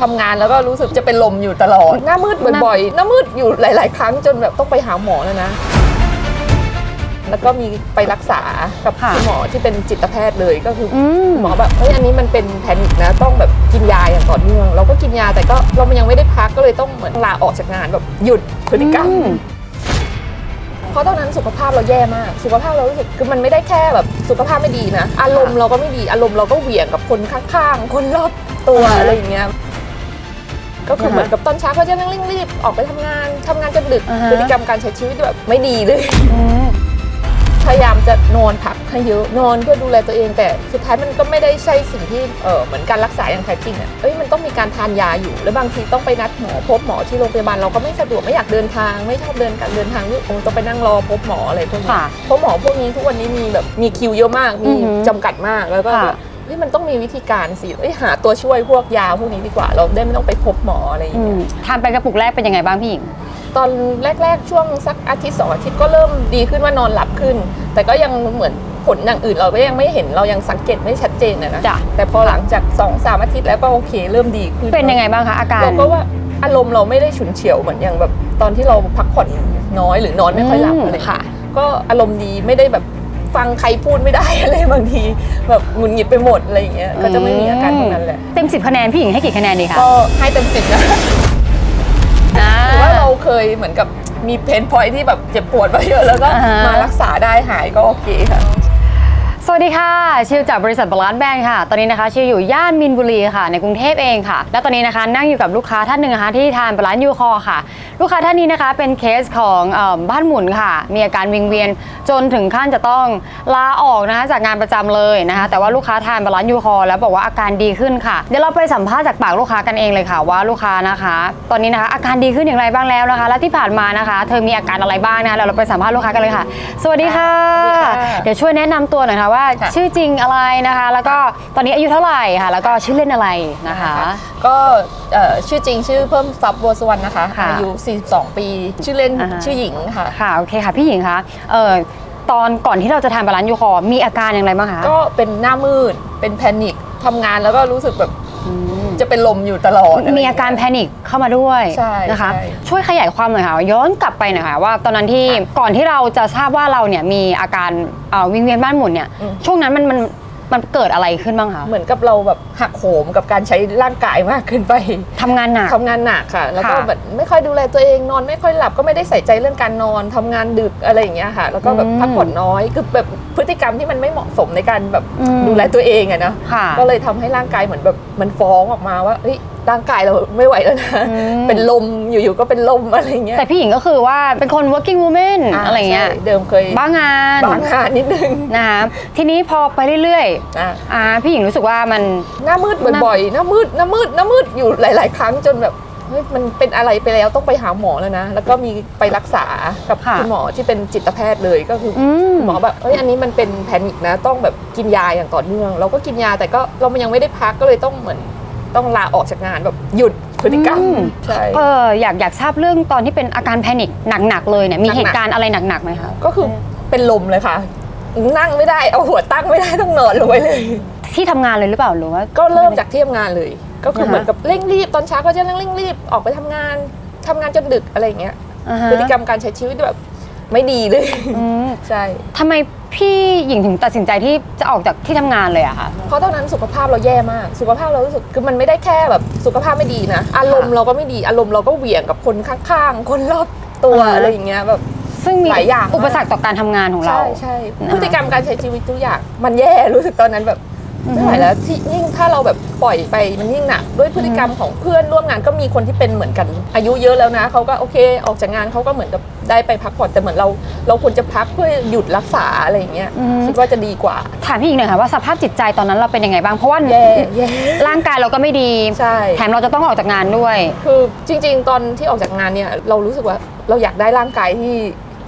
ทำงานแล้วก็รู้สึกจะเป็นลมอยู่ตลอด หน้ามืดบ่อยๆ หน้ามืดอยู่หลาย ๆ ครั้งจนแบบต้องไปหาหมอแล้วนะ แล้วก็มีไปรักษากับค่ะคุณหมอที่เป็นจิตแพทย์เลยก็คืออืมคุณหมอแบบเฮ้ยอันนี้มันเป็นแพนิคนะ ต้องแบบกินยาอย่างต่อเนื่องเราก็กินยาแต่ก็เรายังไม่ได้พักก็เลยต้องเหมือนลาออกจากงานแบบหยุดพฤติกรรม อืม เพราะตอนนั้นสุขภาพเราแย่มาก สุขภาพเรารู้สึกคือมันไม่ได้แค่แบบสุขภาพไม่ดีนะ อารมณ์เราก็ไม่ดี อารมณ์เราก็เหวี่ยงกับคนข้างๆ คนรอบตัวอ่าฮะอะไรอย่างเงี้ย ก็คืออ่าฮะเหมือนกับตอนเช้าก็จะนั่งรีบๆออกไปทำงานทำงานจนดึกอ่าฮะพฤติกรรมการใช้ชีวิตแบบไม่ดีเลยอืมพยายามจะนอนพักให้เยอะนอนเพื่อดูแลตัวเองแต่สุดท้ายมันก็ไม่ได้ใช่สิ่งที่เออเหมือนการรักษาอย่างแท้จริงอะเอ้ยมันต้องมีการทานยาอยู่ แล้วบางทีต้องไปนัดหมอพบหมอที่โรงพยาบาลเราก็ไม่สะดวกไม่อยากเดินทางไม่ชอบเดินการเดินทางที่โอ้ต้องไปนั่งรอพบหมออะไรพวกนี้ค่ะเพราะหมอพวกนี้ทุกวันนี้มีแบบมีคิวเยอะมากมีอือหือจำกัดมากแล้วก็ค่ะแบบ เฮ้ยมันต้องมีวิธีการสิเอ้ยหาตัวช่วยพวกยาพวกนี้ดีกว่าเราได้ไม่ต้องไปพบหมออะไรอย่างอืเงี้ยมทานไปกระปุกแรกเป็นยังไงบ้างพี่หญิง ตอนแรก ๆ ช่วงสักอาทิตย์สองอาทิตย์ก็เริ่มดีขึ้นว่านอนหลับขึ้น แต่ก็ยังเหมือนผลอย่างอื่นเราก็ยังไม่เห็นเรายังสังเกตไม่ชัดเจนนะนะจ้ะแต่พอหลังจาก2อสามอาทิตย์แล้วก็โอเค เริ่มดีขึ้นเป็นยังไงบ้างคะอาการเราก็ว่าอารมณ์เราไม่ได้ฉุนเฉียวเหมือนอย่างแบบตอนที่เราพักผ่อนน้อยหรือนอนไม่ค่อยหลับอืมอะไรอย่างเงี้ยค่ะก็อารมณ์ดีไม่ได้แบบ ฟังใครพูดไม่ได้อะไรบางที แบบหงุดหงิดไปหมดอะไรอย่างเงี้ยก็จะไม่มีอาการพวกนั้นแหละเต็มสิบคะแนนพี่หญิงให้กี่คะแนนดีคะก็ให้เต็มสิบนะอ่าถือว่าเราเคยเหมือนกับมีเพนพอยที่แบบเจ็บปวดมาเยอะแล้วก็อ่าฮะมารักษาได้หายก็โอเคค่ะ สวัสดีค่ะ ชิวจากบริษัทบาลานซ์แบงค์ค่ะ ตอนนี้นะคะชิวอยู่ย่านมินบุรีค่ะ ในกรุงเทพเองค่ะ แล้วตอนนี้นะคะนั่งอยู่กับลูกค้าท่านหนึ่งนะคะที่ทานบาลานซ์ยูคอร์ค่ะ ลูกค้าท่านนี้นะคะเป็นเคสของเออบ้านหมุนค่ะ มีอาการวิงเวียนจนถึงขั้นจะต้องลาออกนะคะจากงานประจำเลยนะคะ แต่ว่าลูกค้าทานบาลานซ์ยูคอร์แล้วบอกว่าอาการดีขึ้นค่ะ เดี๋ยวเราไปสัมภาษณ์จากปากลูกค้ากันเองเลยค่ะว่าลูกค้านะคะ ตอนนี้นะคะอาการดีขึ้นอย่างไรบ้างแล้วนะคะ และที่ผ่านมานะคะ เธอมีอาการอะไรบ้างนะคะเดี๋ยวเราไปสัมภาษณ์ลูกค้ากันเลยค่ะ สวัสดีค่ะ สวัสดีค่ะ เดี๋ยวช่วยแนะนำตัวหน่อยค่ะว่าค่ะ ชื่อจริงอะไรนะคะ แล้วก็ตอนนี้อายุเท่าไหร่ค่ะ แล้วก็ชื่อเล่นอะไรนะคะ ก็เอ่อชื่อจริงชื่อเพิ่มทรัพย์บัวสวรรณนะคะ ค่ะอายุ 42 ปี ชื่อเล่นอ่าฮะ ชื่อหญิงค่ะ ค่ะโอเคค่ะพี่หญิงคะเอ่อตอนก่อนที่เราจะทานบาลานซ์ยูคอร์มีอาการอย่างไรบ้างคะ ก็เป็นหน้ามืด เป็นแพนิคทำงานแล้วก็รู้สึกแบบอืม จะเป็นลมอยู่ตลอด มีอาการแพนิคเข้ามาด้วยใช่นะคะ ใช่ ช่วยขยายความหน่อยค่ะ ย้อนกลับไปหน่อยค่ะว่า ตอนนั้นที่ก่อนที่เราจะทราบว่าเราเนี่ยมีอาการเอ่อวิงเวียนบ้านหมุนเนี่ยอืมช่วงนั้นมันมัน มันเกิดอะไรขึ้นบ้างคะเหมือนกับเราแบบหักโหมกับการใช้ร่างกายมากขึ้นไปทำงานหนักทำงานหนักค่ะ แล้วก็ค่ะแบบไม่ค่อยดูแลตัวเองนอน ไม่ค่อยหลับก็ไม่ได้ใส่ใจเรื่องการนอนทำงานดึกอะไรอย่างเงี้ยค่ะ แล้วก็แบบอืมพักผ่อนน้อยคือแบบพฤติกรรมที่มันไม่เหมาะสมในการแบบอืมดูแลตัวเองอะเนาะค่ะก็เลยทำให้ร่างกายเหมือนแบบมันฟ้องออกมาว่าเฮ้ย ร่างกายเราไม่ไหวแล้วนะอืม เป็นลมอยู่ๆก็เป็นลมอะไรอย่างเงี้ยแต่พี่หญิงก็คือว่าเป็นคน working woman อะไรเงี้ยใช่เดิมเคยบ้างาน บ้างานนิดนึงนะคะทีนี้พอไปเรื่อยอะๆอ่าพี่หญิงรู้สึกว่ามัน หน้ามืดบ่อยๆหน้ามืดหน้ามืดหน้ามืดอยู่หลาย ๆ ครั้งจนแบบเฮ้ยมันเป็นอะไรไปแล้วต้องไปหาหมอแล้วนะ แล้วก็มีไปรักษากับค่ะ คุณหมอที่เป็นจิตแพทย์เลยก็คืออ อืมคุณหมอแบบเฮ้ยอันนี้มันเป็นแพนิคนะ ต้องแบบกินยาอย่างต่อเนื่อง เราก็กินยาแต่ก็เรายังไม่ได้พักก็เลยต้องเหมือน ต้องลาออกจากงานแบบหยุดพฤติกรรมอืมใช่ เอออยากอยากทราบเรื่องตอนที่เป็นอาการแพนิคหนักๆเลยเนี่ยมีหนักๆเหตุการณ์อะไรหนักๆไหมคะก็คือเป็นลมเลยค่ะ นั่งไม่ได้เอาหัวตั้งไม่ได้ต้องนอนลงไปเลย ที่ทำงานเลยหรือเปล่าหรือว่า ก็เริ่มจากที่ทำงานเลย ก็คืออ่าฮะเหมือนกับเร่งรีบตอนเช้าก็จะเร่งรีบออกไปทำงานทำงานจนดึกอะไรอย่างเงี้ยอ่าฮะ พฤติกรรมการใช้ชีวิตแบบไม่ดีเลยอืมใช่ ทำไม พี่หญิงถึงตัดสินใจที่จะออกจากที่ทำงานเลยอะคะเพราะตอนนั้นสุขภาพเราแย่มาก สุขภาพเรารู้สึกคือมันไม่ได้แค่แบบสุขภาพไม่ดีนะ อารมณ์เราก็ไม่ดี อารมณ์เราก็เหวี่ยงกับคนข้างๆ คนรอบตัวอ่าฮะอะไรอย่างเงี้ยแบบ ซึ่งมีหลายอย่างมาก อุปสรรคต่อการทำงานของเรา ใช่ใช่นะคะพฤติกรรมการใช้ชีวิตทุกอย่างมันแย่รู้สึกตอนนั้นแบบอือฮึ ไม่ไหวแล้วที่ยิ่งถ้าเราแบบปล่อยไปมันยิ่งหนักด้วยพฤติกรรมของเพื่อนร่วมงานก็มีคนที่เป็นเหมือนกัน อายุเยอะแล้วนะเขาก็โอเค ออกจากงานเขาก็เหมือนกับได้ไปพักผ่อนแต่เหมือนเราเราควรจะพักเพื่อหยุดรักษาอะไรอย่างเงี้ยอือฮึคิดว่าจะดีกว่า ถามพี่หญิงหน่อยค่ะว่าสภาพจิตใจตอนนั้นเราเป็นยังไงบ้างเพราะว่าแย่แย่ร่างกายเราก็ไม่ดีใช่แถมเราจะต้องออกจากงานด้วย คือจริง ๆ ตอนที่ออกจากงานเนี่ยเรารู้สึกว่าเราอยากได้ร่างกายที่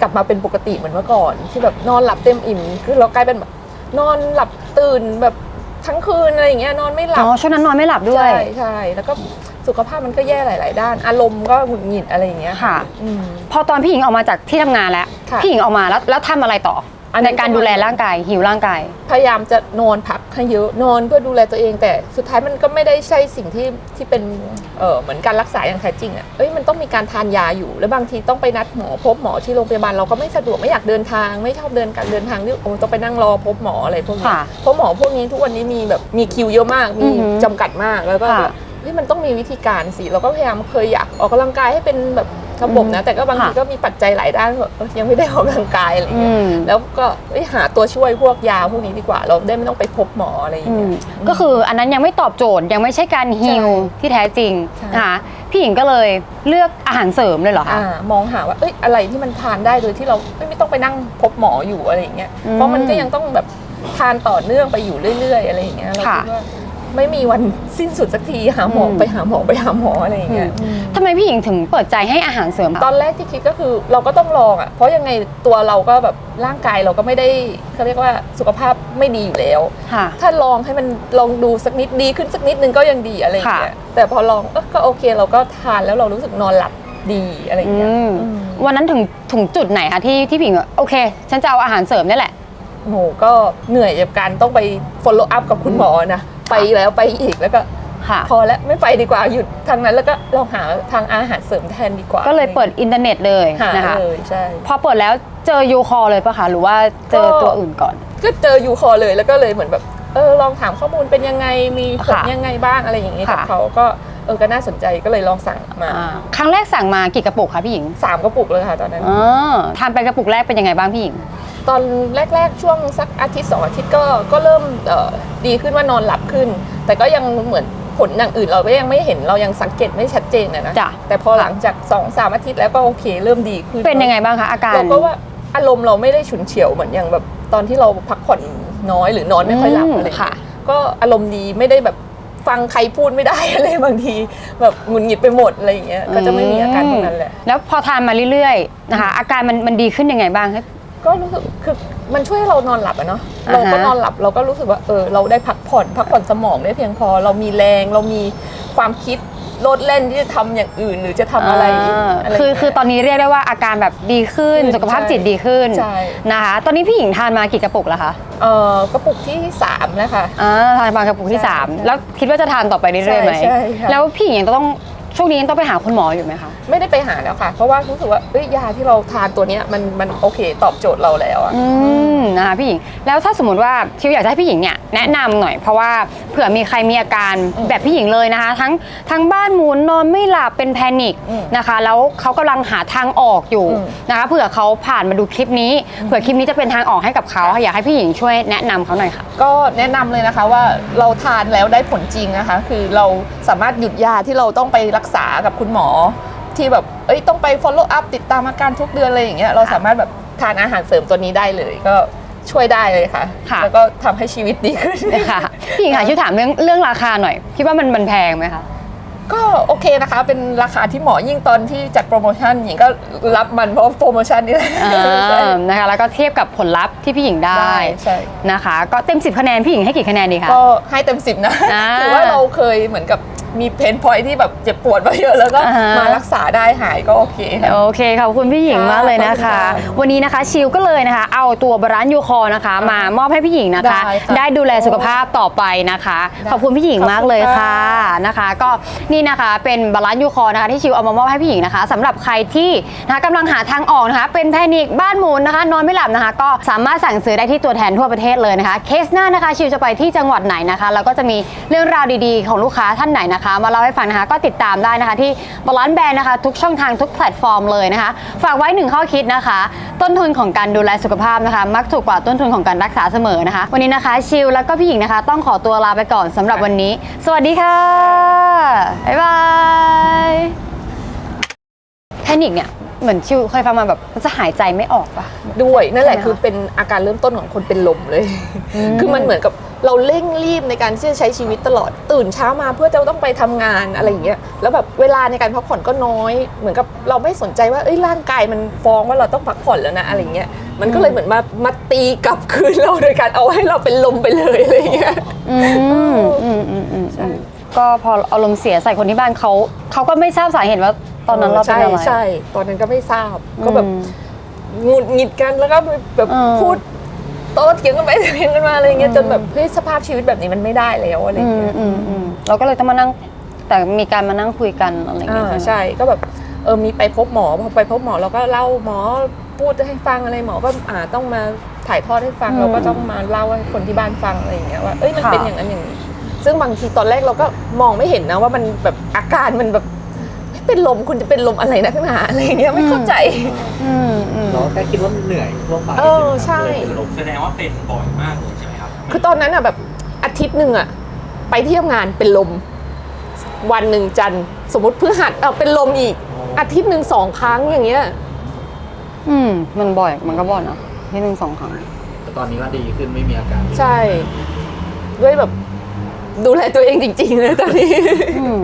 กลับมาเป็นปกติเหมือนเมื่อก่อน ที่แบบนอนหลับเต็มอิ่มคือเรากลายเป็นแบบนอนหลับตื่นแบบ ทั้งคืนอะไรอย่างเงี้ยนอนไม่หลัอ๋บอช่วงนั้นนอนไม่หลับด้วย ใช่ใช่แล้วก็สุขภาพมันก็แย่หลาย ๆ ด้าน อารมณ์ก็หงุดหงิดอะไรอย่างเงี้ยค่ะ อืม พอตอนพี่หญิงออกมาจากที่ทำงานแล้ว ค่ะ พี่หญิงออกมาแล้วแล้วทำอะไรต่อ อันในนี้การดูแลร่างกายหิวร่างกาย พยายามจะนอนพักให้เยอะนอนเพื่อดูแลตัวเอง แต่สุดท้ายมันก็ไม่ได้ใช่สิ่งที่ที่เป็นเออเหมือนการรักษาอย่างแท้จริงอะ่ะเอ้ยมันต้องมีการทานยาอยู่ แล้วบางทีต้องไปนัดหมอพบหมอที่โรงพยาบาลเราก็ไม่สะดวกไม่อยากเดินทาง ไม่ชอบเดินการเดินทางที่โอ้ต้องไปนั่งรอพบหมออะไรพวกนี้ค่ะเพราะหมอพวกนี้ทุกวันนี้มีแบบมีคิวเยอะมากมีอือหือจำกัดมากแล้วก็ค่ะ แบบเฮ้ยมันต้องมีวิธีการสิเราก็พยายามเคยอยากออกกำลังกายให้เป็นแบบ ระบบนะแต่ก็บางทีค่ะก็มีปัจจัยหลายด้านแบบเออยังไม่ได้ออกกำลังกายอะไรอย่างอืเงี้ยมแล้วก็เอ้ยหาตัวช่วยพวกยาพวกนี้ดีกว่า เราได้ไม่ต้องไปพบหมออะไรอย่างอืเงี้มยก็คืออันนั้นยังไม่ตอบโจทย์ยังไม่ใช่การฮิลใช่ที่แท้จริงใช่นะคะพี่หญิงก็เลยเลือกอาหารเสริมเลยเหรอคะอ่ามองหาว่าเอ้ยอะไรที่มันทานได้โดยที่เราไม่ไม่ต้องไปนั่งพบหมออยู่อะไรอย่างเงี้ยอืมเพราะมันก็ยังต้องแบบทานต่อเนื่องไปอยู่เรื่อย ๆ อะไรอย่างเงี้ยเราค่ะคิดว่า ไม่มีวันสิ้นสุดสักทีหาหมออมไปหาหมอไปหาหมออะไรอย่างเงี้ยทำไมพี่หญิงถึงเปิดใจให้อาหารเสริมตอนแรกที่คิดก็คือเราก็ต้องลองอะเพราะยังไงตัวเราก็แบบร่างกายเราก็ไม่ได้เขาเรียกว่าสุขภาพไม่ดีอยู่แล้วค่ะถ้าลองให้มันลองดูสักนิดดีขึ้นสักนิดนึงก็ยังดีอะไรอย่างเงี้ยค่ะแต่พอลองเอ้อก็โอเคเราก็ทานแล้วเรารู้สึกนอนหลับดีอะไรอย่างเงี้ยอืมอืมวันนั้นถึงถึงจุดไหนคะที่ที่พี่หญิงว่าโอเค ฉันจะเอาอาหารเสริมนี่แหละ หนูก็เหนื่อยกับการต้องไป follow up กับคุณหมอนะ ไปแล้วไปอีกแล้วก็ค่ะพอแล้วไม่ไปดีกว่าหยุดทางนั้นแล้วก็ลองหาทางอาหารเสริมแทนดีกว่า ก็เลยเปิดอินเทอร์เน็ตเลยหานะคะเลยใช่พอเปิดแล้วเจอยูคอเลยปะคะหรือว่าเจอก็ตัวอื่นก่อน ก็เจอยูคอเลยแล้วก็เลยเหมือนแบบเออลองถามข้อมูลเป็นยังไงมีผลค่ะยังไงบ้างอะไรอย่างงี้กับค่ะเขาก็เออก็น่าสนใจก็เลยลองสั่งมาอ่าครั้งแรกสั่งมากี่กระปุกคะพี่หญิงสามกระปุกเลยค่ะตอนนั้นอ๋อทานไปกระปุกแรกเป็นยังไงบ้างพี่หญิง ตอนแรก ๆ ช่วงสักอาทิตย์สองอาทิตย์ก็ก็เริ่มเอ่อดีขึ้นว่านอนหลับขึ้น แต่ก็ยังเหมือนผลอย่างอื่นเราก็ยังไม่เห็นเรายังสังเกตไม่ชัดเจนนะนะจ้ะแต่พอหลังจาก2อสามอาทิตย์แล้วก็โอเค เริ่มดีขึ้นเป็นยังไงบ้างคะอาการเราก็ว่าอารมณ์เราไม่ได้ฉุนเฉียวเหมือนอย่างแบบตอนที่เราพักผ่อนน้อยหรือนอนไม่ค่อยหลับอืมอะไรอย่างค่ะเงี้ยก็อารมณ์ดีไม่ได้แบบฟังใครพูดไม่ได้อะไรบางทีแบบหงุดหงิดไปหมดอะไรอย่างเงี้ยก็จะไม่มีอาการพวกนั้นแหละแล้วพอทานมาเรื่อยๆนะคะอาการมันมันดีขึ้นยังไงบ้างให้ ก็รู้สึกคือมันช่วยให้เรานอนหลับอะเนาะอ่าฮะ เราก็นอนหลับเราก็รู้สึกว่าเออเราได้พักผ่อน พักผ่อนสมองได้เพียงพอ เรามีแรงเรามีความคิดโลดเล่นที่จะทำอย่างอื่นหรือจะทำอะไราอะไรคือย่างเงี้ยคือตอนนี้เรียกได้ว่าอาการแบบดีขึ้นขึ้นสุขภาพใช่จิตดีขึ้นใช่นะคะ ตอนนี้พี่หญิงทานมากี่กระปุกแล้วคะเออกระปุกที่สามนะคะ อ่าทานมากระปุกที่ ใช่สามใช่แล้วคิดว่าจะทานต่อไปเรื่อยๆไหมใช่ใช่ค่ะ แล้วพี่หญิงยังต้อง ช่วงนี้ยังต้องไปหาคุณหมออยู่ไหมคะ ไม่ได้ไปหาแล้วค่ะ เพราะว่ารู้สึกว่าเอ้ยยาที่เราทานตัวเนี้ยมันมันโอเคตอบโจทย์เราแล้วอะ อืมนะคะพี่หญิง แล้วถ้าสมมติว่าชิวอยากจะให้พี่หญิงเนี่ยแนะนำหน่อยเพราะว่าเผื่อมีใครมีอาการอืมแบบพี่หญิงเลยนะคะ ทั้งทั้งบ้านหมุนนอนไม่หลับเป็นแพนิคอืมนะคะ แล้วเขากำลังหาทางออกอยู่อืม นะคะเผื่อเขาผ่านมาดูคลิปนี้เผื่อคลิปนี้จะเป็นทางออกให้กับเขาอยากให้พี่หญิงช่วยแนะนำเขาหน่อยค่ะ ก็แนะนำเลยนะคะว่าเราทานแล้วได้ผลจริงนะคะ คือเราสามารถหยุดยาที่เราต้องไปรักษากับคุณหมอ ที่แบบเอ้ยต้องไป follow up ติดตามอาการทุกเดือนอะไรอย่างเงี้ยเราสามารถแบบทานอาหารเสริมตัวนี้ได้เลยก็ช่วยได้เลยค่ะ ค่ะ แล้วก็ทำให้ชีวิตดีขึ้น ค่ะพี่หญิงค่ะช่วยถามเรื่องเรื่องราคาหน่อยคิดว่ามันมันแพงไหมคะ ก็โอเคนะคะ เป็นราคาที่เหมาะยิ่งตอนที่จัดโปรโมชั่นหญิงก็รับมันเพราะโปรโมชั่นนี่แหละอ่านะคะ แล้วก็เทียบกับผลลัพธ์ที่พี่หญิงได้ได้ใช่ นะคะ ก็เต็ม 10 คะแนนพี่หญิงให้กี่คะแนนดีคะ ก็ให้เต็มสิบนะอ่า ถือว่าเราเคยเหมือนกับ มีเพนพอยที่แบบเจ็บปวดมาเยอะแล้วก็อ่าฮะ มารักษาได้หายก็โอเคค่ะ โอเคขอบคุณพี่หญิงมากเลยนะคะ ขอบคุณค่ะวันนี้นะคะชิวก็เลยนะคะ เอาตัวบรานยูคอนะคะ มามอบให้พี่หญิงนะคะ ได้ค่ะได้ดูแลสุขภาพต่อไปนะคะ ได้ขอบคุณพี่หญิงมากเลยค่ะขอบคุณค่ะ นะคะ ก็นี่นะคะเป็นบรานยูคอนะคะที่ชิวเอามามอบให้พี่หญิงนะคะสำหรับใครที่นะคะกำลังหาทางออกนะคะ เป็นแพนิคบ้านหมุนนะคะ นอนไม่หลับนะคะ ก็สามารถสั่งซื้อได้ที่ตัวแทนทั่วประเทศเลยนะคะ เคสหน้านะคะชิวจะไปที่จังหวัดไหนนะคะแล้วก็จะมีเรื่องราวดีๆ ของลูกค้าท่านไหนนะคะมาเล่าให้ฟังนะคะ ก็ติดตามได้นะคะที่บาลานซ์แบรนด์นะคะ ทุกช่องทางทุกแพลตฟอร์มเลยนะคะ ฝากไว้หนึ่งข้อคิดนะคะ ต้นทุนของการดูแลสุขภาพนะคะ มักถูกกว่าต้นทุนของการรักษาเสมอนะคะ วันนี้นะคะชิวแล้วก็พี่หญิงนะคะ ต้องขอตัวลาไปก่อนสำหรับวันนี้ สวัสดีค่ะบ๊ายบายแพนิคเนี่ยเหมือนชิวเคยฟังมาแบบมันจะหายใจไม่ออกปะด้วยนั่นแหละใช่ไหมคะคือเป็นอาการเริ่มต้นของคนเป็นลมเลยอืมคือมันเหมือนกับ เราเร่งรีบในการที่จะใช้ชีวิตตลอด ตื่นเช้ามาเพื่อจะต้องไปทำงานอะไรอย่างเงี้ยแล้วแบบเวลาในการพักผ่อนก็น้อย เหมือนกับเราไม่สนใจว่าเอ้ยร่างกายมันฟ้องว่าเราต้องพักผ่อนแล้วนะอะไรเงี้ยมันก็เลยเหมือนมามาตีกลับคืนเราโดยการเอาให้เราเป็นลมไปเลยอะไรอย่างเงี้ยอืมอืมอืมอืมใช่ก็พออารมณ์เสียใส่คนที่บ้านเขาเขาก็ไม่ทราบสาเหตุว่าตอนนั้นเราเป็นใช่อะไรใช่ตอนนั้นก็ไม่ทราบก็แบบอืมหงุดหงิดกันแล้วก็แบบเออพูด โต้เถียงกันไปเถียงกันมาอะไรเงี้ยจนแบบเฮ้ยสภาพชีวิตแบบนี้มันไม่ได้แล้วอะไรอืมเงี้ยอืมอืมเราก็เลยต้องมานั่งแต่มีการมานั่งคุยกันอะไรอย่างอ่าเงี้ยใช่ก็แบบเออมีไปพบหมอพอไปพบหมอเราก็เล่าหมอพูดให้ฟังอะไรหมอก็อ่าต้องมาถ่ายทอดให้ฟังเราก็ต้องมาเล่าให้คนที่บ้านฟังอะไรอย่างเงี้ยว่าเอ้ยมันเป็นอย่างนั้นอย่างนี้ซึ่งบางทีตอนแรกเราก็มองไม่เห็นนะว่ามันแบบอาการมันแบบไม่เป็นลมคุณจะเป็นลมอะไรนักหนาอะไรอย่างเงี้ยไม่เข้าใจอืมอืม เราก็แค่คิดว่ามันเหนื่อยทั่วไปเออใช่เลยเป็นลมแสดงว่าเป็นบ่อยมากเลยใช่ไหมครับคือตอนนั้นอะแบบอาทิตย์หนึ่งอะไปที่ทำงานเป็นลม วันหนึ่งจันทร์สมมติพฤหัสเอาเป็นลมอีก อาทิตย์หนึ่งสองครั้งอย่างเงี้ย อืม มันบ่อย มันก็บ่อยนะที่หนึ่งสองครั้ง แต่ตอนนี้ว่าดีขึ้นไม่มีอาการใช่ ด้วยแบบ ดูแลตัวเองจริงๆเลยตอนนี้ อืม